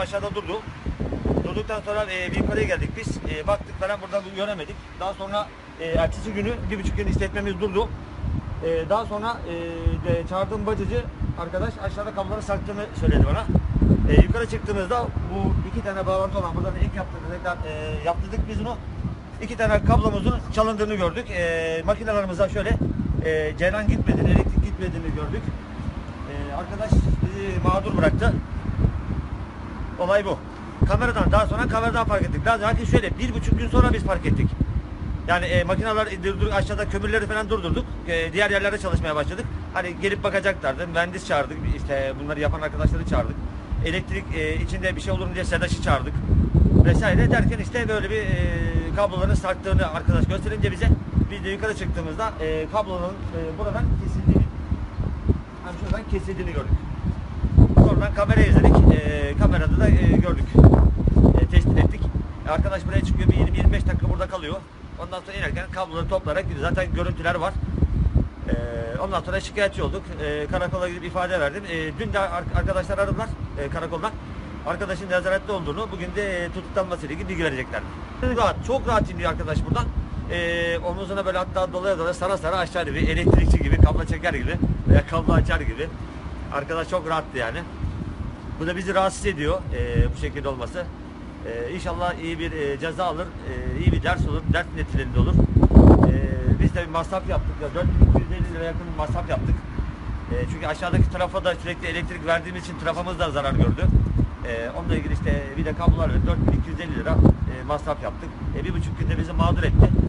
aşağıda durdu. Durduktan sonra e, bir yukarıya geldik biz. E, baktık falan burada göremedik. Daha sonra e, ertesi günü bir buçuk gün işletmemiz durdu. E, daha sonra e, de çağırdığım bacıcı arkadaş aşağıda kabloları saktığını söyledi bana. E, yukarı çıktığımızda bu iki tane bağlantı olan buradan ilk yaptığımız reklam, e, yaptırdık biz bunu. İki tane kablomuzun çalındığını gördük. E, makinelerimize şöyle e, ceyran gitmediğini, elektrik gitmediğini gördük. E, arkadaş bizi mağdur bıraktı. Olay bu. Kameradan daha sonra kameradan fark ettik. Daha zaten şöyle bir buçuk gün sonra biz fark ettik. Yani e, makineler durdur aşağıda kömürleri falan durdurduk. E, diğer yerlerde çalışmaya başladık. Hani gelip bakacaklardı. Mühendis çağırdık. İşte bunları yapan arkadaşları çağırdık. Elektrik e, içinde bir şey olur mu diye SEDAŞ'ı çağırdık. Vesaire derken işte böyle bir e, kabloların sarktığını arkadaş gösterince bize biz de yukarı çıktığımızda e, kabloların e, buradan kesildiğini hani şuradan kesildiğini gördük. Oradan kamera izledik. Ee, kamerada da e, gördük. E, tespit ettik. E, arkadaş buraya çıkıyor. Bir 20-25 dakika burada kalıyor. Ondan sonra inerken kabloları toplayarak gidiyor. Zaten görüntüler var. E, ondan sonra şikayetçi olduk. E, karakola gidip ifade verdim. E, dün de ar- arkadaşlar aradılar e, karakoldan. Arkadaşın nezaretli olduğunu, bugün de e, tutuklanmasıyla ilgili bilgi vereceklerdi. Rahat, çok rahat iniyor arkadaş buradan. E, omuzuna böyle hatta dolaya dolaya sara sara aşağı. Bir Elektrikçi gibi, kablo çeker gibi veya kablo açar gibi. Arkadaş çok rahattı yani. Bu da bizi rahatsız ediyor e, bu şekilde olması. E, inşallah iyi bir e, ceza alır, e, iyi bir ders olur, ders neticelerinde olur. E, biz de bir masraf yaptık ya 4250 lira yakın bir masraf yaptık. E, çünkü aşağıdaki trafa da sürekli elektrik verdiğimiz için trafomuz da zarar gördü. E, onunla ilgili işte bir de kablolar ve 4250 lira e, masraf yaptık. E, bir buçuk günde bizi mağdur etti.